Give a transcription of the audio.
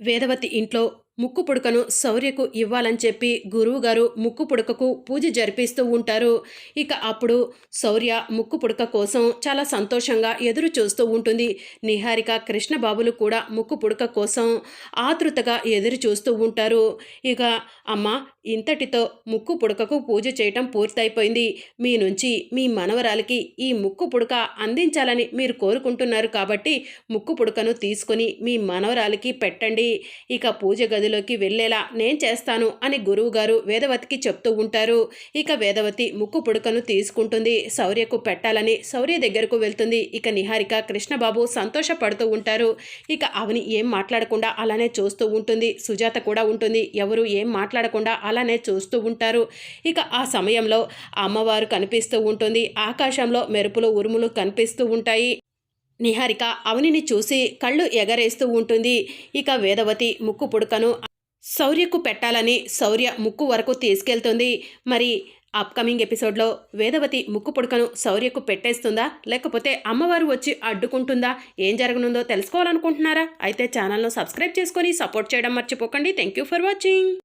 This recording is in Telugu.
వేదవతి ఇంట్లో ముక్కు పుడకను శౌర్యకు ఇవ్వాలని చెప్పి గురువుగారు ముక్కు పుడకకు పూజ జరిపిస్తూ ఉంటారు. ఇక అప్పుడు శౌర్య ముక్కు పుడక కోసం చాలా సంతోషంగా ఎదురు చూస్తూ ఉంటుంది. నిహారిక కృష్ణబాబులు కూడా ముక్కు పుడక కోసం ఆతృతగా ఎదురు చూస్తూ ఉంటారు. ఇక అమ్మ ఇంతటితో ముక్కు పుడకకు పూజ చేయటం పూర్తయిపోయింది. మీ నుంచి మీ మనవరాలికి ఈ ముక్కు పుడక అందించాలని మీరు కోరుకుంటున్నారు కాబట్టి ముక్కు పుడకను తీసుకొని మీ మనవరాలికి పెట్టండి. ఇక పూజ గది గదిలోకి వెళ్ళేలా నేను చేస్తాను అని గురువుగారు వేదవతికి చెప్తూ ఉంటారు. ఇక వేదవతి ముక్కు పుడకను తీసుకుంటుంది. శౌర్యకు పెట్టాలని శౌర్య దగ్గరకు వెళ్తుంది. ఇక నిహారిక కృష్ణబాబు సంతోషపడుతూ ఉంటారు. ఇక అవని ఏం మాట్లాడకుండా అలానే చూస్తూ ఉంటుంది. సుజాత కూడా ఉంటుంది. ఎవరు ఏం మాట్లాడకుండా అలానే చూస్తూ ఉంటారు. ఇక ఆ సమయంలో అమ్మవారు కనిపిస్తూ ఉంటుంది. ఆకాశంలో మెరుపులు ఉరుములు కనిపిస్తూ ఉంటాయి. నిహారిక అవనిని చూసి కళ్ళు ఎగరేస్తూ ఉంటుంది. ఇక వేదవతి ముక్కు పుడకను శౌర్యకు పెట్టాలని శౌర్య ముక్కు వరకు తీసుకెళ్తుంది. మరి అప్కమింగ్ ఎపిసోడ్లో వేదవతి ముక్కు పుడకను శౌర్యకు పెట్టేస్తుందా? లేకపోతే అమ్మవారు వచ్చి అడ్డుకుంటుందా? ఏం జరగనుందో తెలుసుకోవాలనుకుంటున్నారా? అయితే ఛానల్ను సబ్స్క్రైబ్ చేసుకొని సపోర్ట్ చేయడం మర్చిపోకండి. Thank you for watching